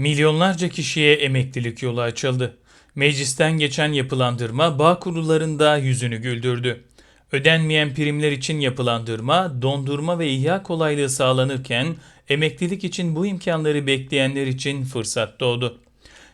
Milyonlarca kişiye emeklilik yolu açıldı. Meclisten geçen yapılandırma bağ kurullarında yüzünü güldürdü. Ödenmeyen primler için yapılandırma, dondurma ve ihya kolaylığı sağlanırken emeklilik için bu imkanları bekleyenler için fırsat doğdu.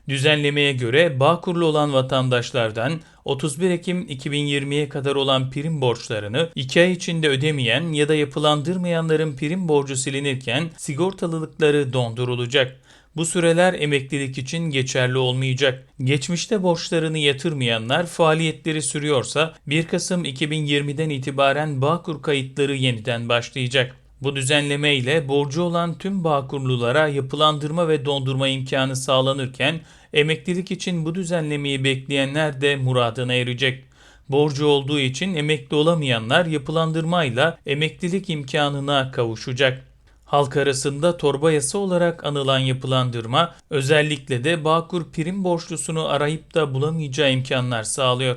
Düzenlemeye göre Bağkurlu olan vatandaşlardan 31 Ekim 2020'ye kadar olan prim borçlarını 2 ay içinde ödemeyen ya da yapılandırmayanların prim borcu silinirken sigortalılıkları dondurulacak. Bu süreler emeklilik için geçerli olmayacak. Geçmişte borçlarını yatırmayanlar faaliyetleri sürüyorsa 1 Kasım 2020'den itibaren Bağkur kayıtları yeniden başlayacak. Bu düzenleme ile borcu olan tüm Bağkurlulara yapılandırma ve dondurma imkanı sağlanırken emeklilik için bu düzenlemeyi bekleyenler de muradına erecek. Borcu olduğu için emekli olamayanlar yapılandırmayla emeklilik imkanına kavuşacak. Halk arasında torba yasa olarak anılan yapılandırma özellikle de Bağkur prim borçlusunu arayıp da bulamayacağı imkanlar sağlıyor.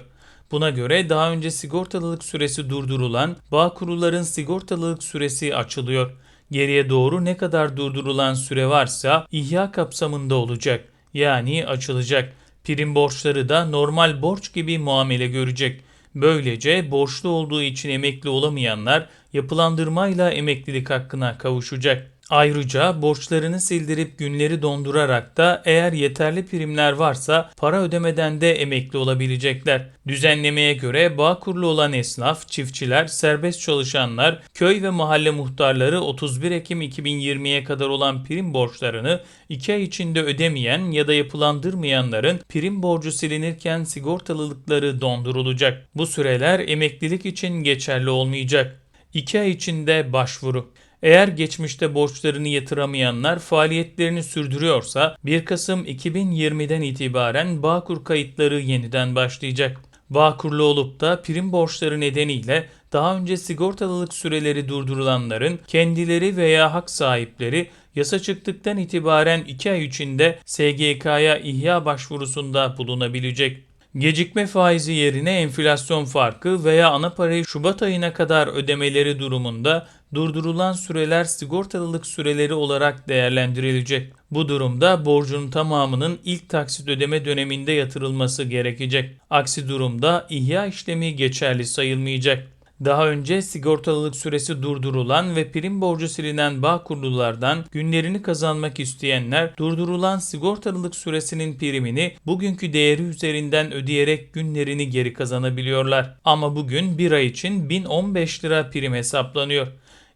Buna göre daha önce sigortalılık süresi durdurulan Bağkurluların sigortalılık süresi açılıyor. Geriye doğru ne kadar durdurulan süre varsa ihya kapsamında olacak. Yani açılacak. Prim borçları da normal borç gibi muamele görecek. Böylece borçlu olduğu için emekli olamayanlar yapılandırmayla emeklilik hakkına kavuşacak. Ayrıca borçlarını sildirip günleri dondurarak da eğer yeterli primler varsa para ödemeden de emekli olabilecekler. Düzenlemeye göre bağ kurulu olan esnaf, çiftçiler, serbest çalışanlar, köy ve mahalle muhtarları 31 Ekim 2020'ye kadar olan prim borçlarını 2 ay içinde ödemeyen ya da yapılandırmayanların prim borcu silinirken sigortalılıkları dondurulacak. Bu süreler emeklilik için geçerli olmayacak. 2 ay içinde başvuru. Eğer geçmişte borçlarını yatıramayanlar faaliyetlerini sürdürüyorsa 1 Kasım 2020'den itibaren Bağkur kayıtları yeniden başlayacak. Bağkurlu olup da prim borçları nedeniyle daha önce sigortalılık süreleri durdurulanların kendileri veya hak sahipleri yasa çıktıktan itibaren 2 ay içinde SGK'ya ihya başvurusunda bulunabilecek. Gecikme faizi yerine enflasyon farkı veya ana parayı Şubat ayına kadar ödemeleri durumunda durdurulan süreler sigortalılık süreleri olarak değerlendirilecek. Bu durumda borcun tamamının ilk taksit ödeme döneminde yatırılması gerekecek. Aksi durumda ihya işlemi geçerli sayılmayacak. Daha önce sigortalılık süresi durdurulan ve prim borcu silinen bağ kurululardan günlerini kazanmak isteyenler durdurulan sigortalılık süresinin primini bugünkü değeri üzerinden ödeyerek günlerini geri kazanabiliyorlar. Ama bugün bir ay için 1015 lira prim hesaplanıyor.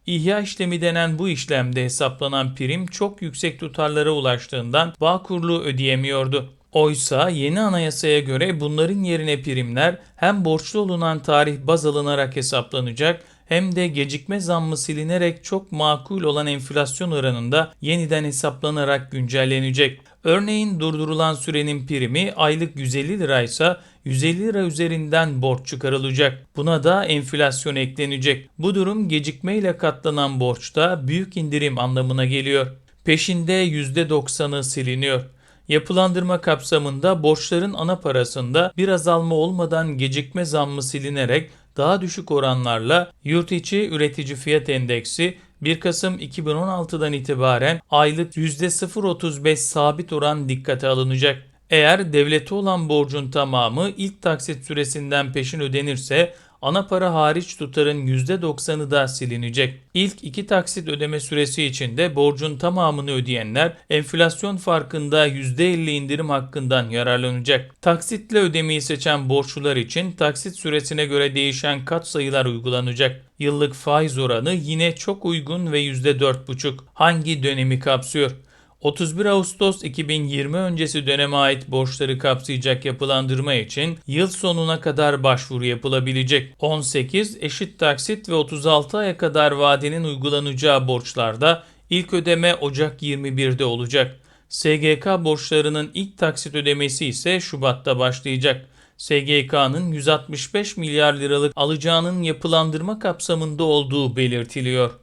İhya işlemi denen bu işlemde hesaplanan prim çok yüksek tutarlara ulaştığından Bağkurlu ödeyemiyordu. Oysa yeni anayasaya göre bunların yerine primler hem borçlu olunan tarih baz alınarak hesaplanacak hem de gecikme zammı silinerek çok makul olan enflasyon oranında yeniden hesaplanarak güncellenecek. Örneğin durdurulan sürenin primi aylık 150 liraysa 150 lira üzerinden borç çıkarılacak. Buna da enflasyon eklenecek. Bu durum gecikmeyle katlanan borçta büyük indirim anlamına geliyor. Peşinde %90'ı siliniyor. Yapılandırma kapsamında borçların ana parasında bir azalma olmadan gecikme zammı silinerek daha düşük oranlarla yurt içi üretici fiyat endeksi 1 Kasım 2016'dan itibaren aylık %0.35 sabit oran dikkate alınacak. Eğer devlete olan borcun tamamı ilk taksit süresinden peşin ödenirse ana para hariç tutarın %90'ı da silinecek. İlk iki taksit ödeme süresi içinde borcun tamamını ödeyenler enflasyon farkında %50 indirim hakkından yararlanacak. Taksitle ödemeyi seçen borçlular için taksit süresine göre değişen kat sayılar uygulanacak. Yıllık faiz oranı yine çok uygun ve %4,5. Hangi dönemi kapsıyor? 31 Ağustos 2020 öncesi döneme ait borçları kapsayacak yapılandırma için yıl sonuna kadar başvuru yapılabilecek. 18 eşit taksit ve 36 aya kadar vadenin uygulanacağı borçlarda ilk ödeme Ocak 21'de olacak. SGK borçlarının ilk taksit ödemesi ise Şubat'ta başlayacak. SGK'nın 165 milyar liralık alacağının yapılandırma kapsamında olduğu belirtiliyor.